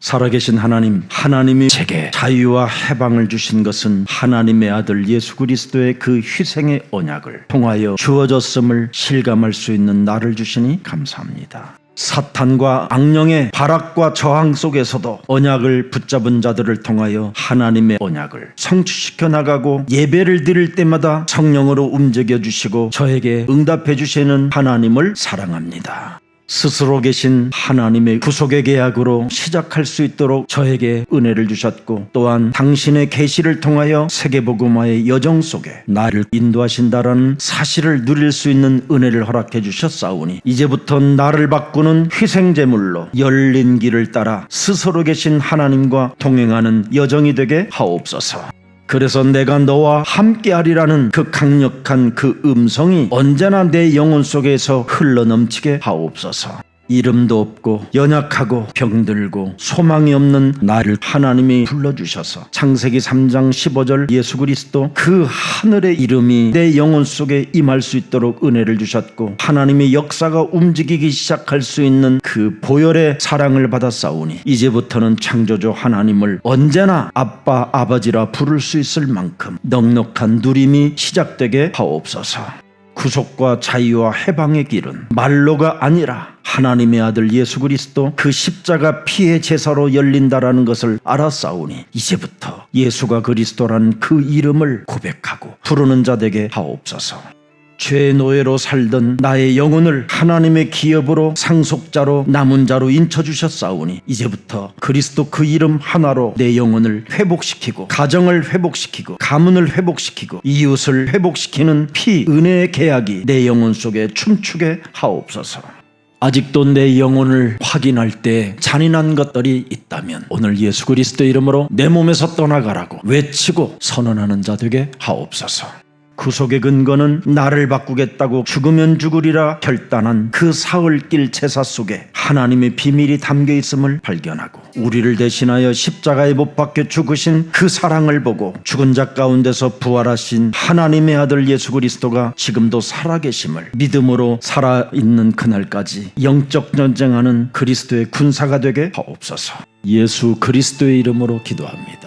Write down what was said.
살아계신 하나님, 하나님이 제게 자유와 해방을 주신 것은 하나님의 아들 예수 그리스도의 그 희생의 언약을 통하여 주어졌음을 실감할 수 있는 나를 주시니 감사합니다. 사탄과 악령의 발악과 저항 속에서도 언약을 붙잡은 자들을 통하여 하나님의 언약을 성취시켜 나가고 예배를 드릴 때마다 성령으로 움직여 주시고 저에게 응답해 주시는 하나님을 사랑합니다. 스스로 계신 하나님의 구속의 계약으로 시작할 수 있도록 저에게 은혜를 주셨고 또한 당신의 계시를 통하여 세계복음화의 여정 속에 나를 인도하신다라는 사실을 누릴 수 있는 은혜를 허락해 주셨사오니 이제부터 나를 바꾸는 희생 제물로 열린 길을 따라 스스로 계신 하나님과 동행하는 여정이 되게 하옵소서. 그래서 내가 너와 함께하리라는 그 강력한 그 음성이 언제나 내 영혼 속에서 흘러넘치게 하옵소서. 이름도 없고 연약하고 병들고 소망이 없는 나를 하나님이 불러주셔서 창세기 3장 15절 예수 그리스도 그 하늘의 이름이 내 영혼 속에 임할 수 있도록 은혜를 주셨고 하나님의 역사가 움직이기 시작할 수 있는 그 보혈의 사랑을 싸우니 이제부터는 창조주 하나님을 언제나 아빠 아버지라 부를 수 있을 만큼 넉넉한 누림이 시작되게 하옵소서. 구속과 자유와 해방의 길은 말로가 아니라 하나님의 아들 예수 그리스도 그 십자가 피의 제사로 열린다라는 것을 알아싸우니 이제부터 예수가 그리스도라는 그 이름을 고백하고 부르는 자 되게 하옵소서. 죄의 노예로 살던 나의 영혼을 하나님의 기업으로 상속자로 남은 자로 인쳐주셨사오니 이제부터 그리스도 그 이름 하나로 내 영혼을 회복시키고 가정을 회복시키고 가문을 회복시키고 이웃을 회복시키는 피 은혜의 계약이 내 영혼 속에 춤추게 하옵소서. 아직도 내 영혼을 확인할 때 잔인한 것들이 있다면 오늘 예수 그리스도 이름으로 내 몸에서 떠나가라고 외치고 선언하는 자 되게 하옵소서. 구속의 근거는 나를 바꾸겠다고 죽으면 죽으리라 결단한 그 사흘길 제사 속에 하나님의 비밀이 담겨 있음을 발견하고 우리를 대신하여 십자가에 못 박혀 죽으신 그 사랑을 보고 죽은 자 가운데서 부활하신 하나님의 아들 예수 그리스도가 지금도 살아계심을 믿음으로 살아있는 그날까지 영적 전쟁하는 그리스도의 군사가 되게 하옵소서 예수 그리스도의 이름으로 기도합니다.